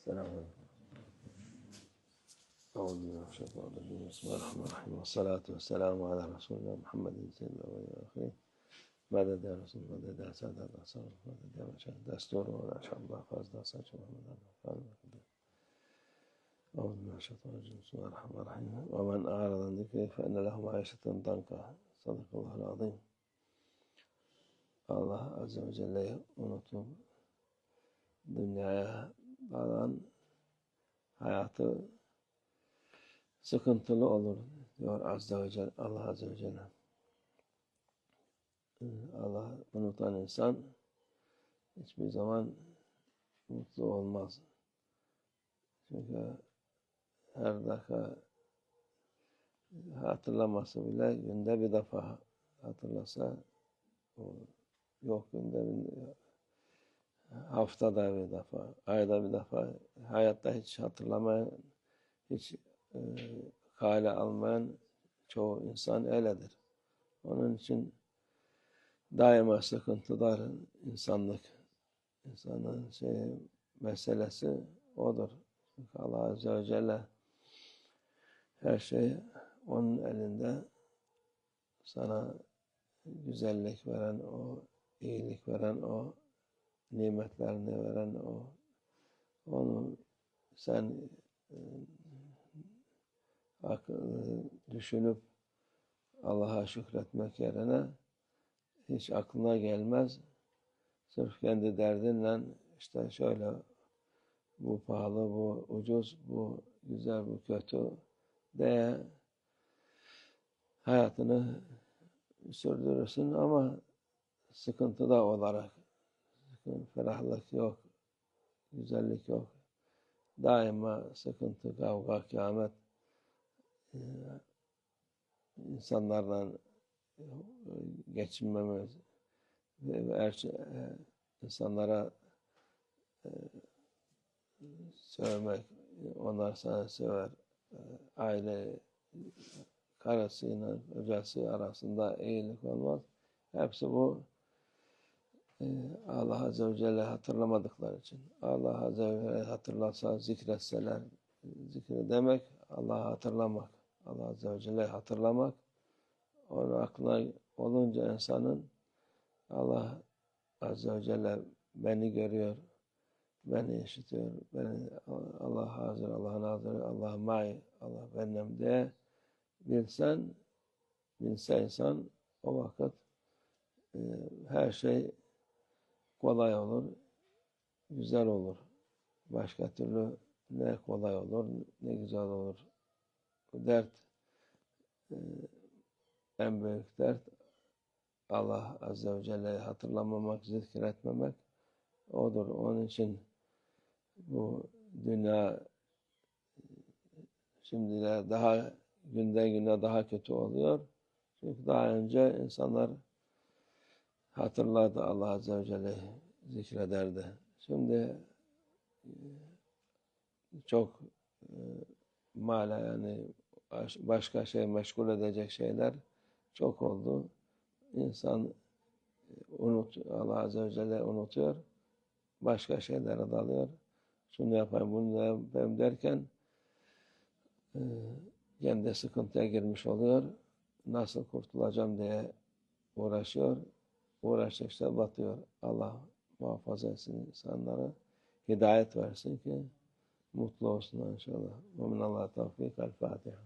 السلام عليكم. أعوذ بالله من الشيطان الرجيم. بسم الله الرحمن الرحيم. والصلاة والسلام على رسول الله محمد سيد الأولين والآخرين. مدد يا رسول الله؟ مدد سادة الأنصار؟ مدد يا مشاهد دستور ولا شاء الله. فاز داسات محمد الله. أعوذ بالله من الشيطان الرجيم. بسم الله الرحمن الرحيم. ومن أعرض عن ذكري فإن له معيشة ضنكا. صدق الله العظيم. Allah Azze ve Celle'yi unutup dalan hayatı sıkıntılı olur diyor Azze ve Celle, Allah Azze ve Celle. Allah unutan insan hiçbir zaman mutlu olmaz. Çünkü her dakika hatırlaması bile günde bir defa hatırlasa yok günde bir haftada bir defa, ayda bir defa hayatta hiç hatırlamayan, hiç e, kale almayan çoğu insan öyledir. Onun için daima sıkıntılar insanlık. İnsanın şey, meselesi odur. Çünkü Allah Azze ve Celle her şey onun elinde sana güzellik veren o, iyilik veren o, nimetlerini veren o, onu sen e, akıllı düşünüp Allah'a şükretmek yerine hiç aklına gelmez. Sırf kendi derdinle işte şöyle bu pahalı, bu ucuz, bu güzel, bu kötü diye hayatını sürdürürsün ama sıkıntıda olarak ferahlık yok, güzellik yok. Daima sıkıntı, kavga, kıyamet insanlarla geçinmemiz ve er, insanlara sövmek, onlar sana söver, aile karısıyla kocası arasında iyilik olmaz. Hepsi bu Allah Azze ve Celle hatırlamadıkları için. Allah Azze ve Celle hatırlasa, zikretseler, zikir demek Allah'ı hatırlamak. Allah Azze ve Celle hatırlamak. Onun aklına olunca insanın Allah Azze ve Celle beni görüyor, beni işitiyor, beni Allah hazır, Allah nazır, Allah may, Allah benim diye bilsen, bilse insan o vakit e, her şey kolay olur, güzel olur. Başka türlü ne kolay olur, ne güzel olur. Bu dert, e, en büyük dert Allah Azze ve Celle'yi hatırlamamak, zikretmemek odur. Onun için bu dünya şimdi daha günden güne daha kötü oluyor. Çünkü daha önce insanlar hatırlardı Allah Azze ve Celle'yi zikrederdi. Şimdi çok e, mala yani başka şey meşgul edecek şeyler çok oldu. İnsan unut Allah Azze ve Celle unutuyor. Başka şeylere dalıyor. Şunu yapayım, bunu yapayım derken e, kendi sıkıntıya girmiş oluyor. Nasıl kurtulacağım diye uğraşıyor. Uğraştıkça batıyor. Allah muhafaza etsin insanlara. Hidayet versin ki mutlu olsunlar inşallah. Ve minallah tevfik. El Fatiha.